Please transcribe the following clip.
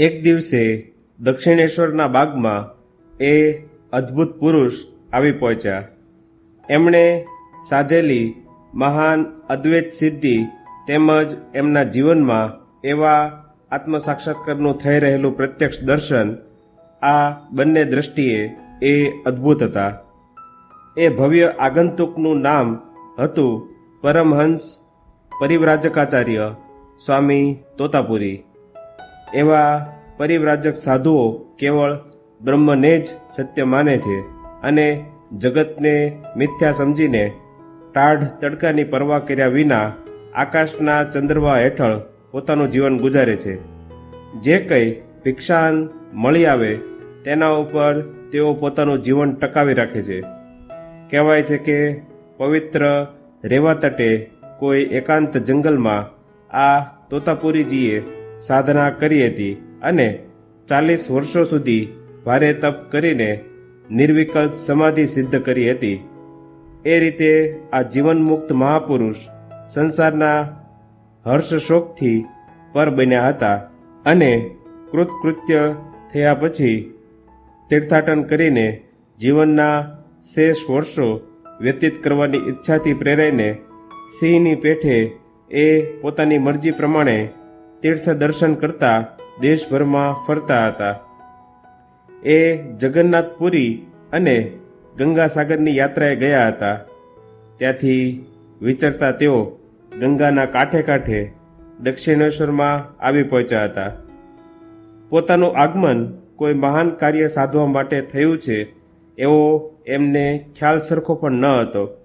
એક દિવસે દક્ષિણેશ્વરના બાગમાં એ અદ્ભુત પુરુષ આવી પહોંચ્યા. એમણે સાધેલી મહાન અદ્વૈત સિદ્ધિ તેમજ એમના જીવનમાં એવા આત્મસાક્ષાત્કારનું થઈ રહેલું પ્રત્યક્ષ દર્શન આ બંને દ્રષ્ટિએ એ અદ્ભુત હતા. એ ભવ્ય આગંતુકનું નામ હતું પરમહંસ પરિવ્રાજકાચાર્ય સ્વામી તોતાપુરી. એવા પરિવ્રાજક સાધુઓ કેવળ બ્રહ્મને જ સત્ય માને છે અને જગતને મિથ્યા સમજીને ટાઢ તડકાની પરવા કર્યા વિના આકાશના ચંદ્રવા હેઠળ પોતાનું જીવન ગુજારે છે. જે કંઈ ભિક્ષાન મળી આવે તેના ઉપર તેઓ પોતાનું જીવન ટકાવી રાખે છે. કહેવાય છે કે પવિત્ર રેવા તટે કોઈ એકાંત જંગલમાં આ તોતાપુરીજીએ સાધના કરી હતી અને ચાલીસ વર્ષો સુધી ભારે તપ કરીને નિર્વિકલ્પ સમાધિ સિદ્ધ કરી હતી. એ રીતે આ જીવનમુક્ત મહાપુરુષ સંસારના હર્ષશોકથી પર બન્યા હતા અને કૃતકૃત્ય થયા પછી તીર્થાટન કરીને જીવનના શેષ વર્ષો વ્યતીત કરવાની ઈચ્છાથી પ્રેરાઈને સિંહની પેઠે એ પોતાની મરજી પ્રમાણે તીર્થ દર્શન કરતા દેશભરમાં ફરતા હતા. એ જગન્નાથપુરી અને ગંગાસાગરની યાત્રાએ ગયા હતા. ત્યાંથી વિચરતા તેઓ ગંગાના કાંઠે કાંઠે દક્ષિણેશ્વરમાં આવી પહોંચ્યા હતા. પોતાનું આગમન કોઈ મહાન કાર્ય સાધવા માટે થયું છે એવો એમને ખ્યાલ સરખો પણ ન હતો.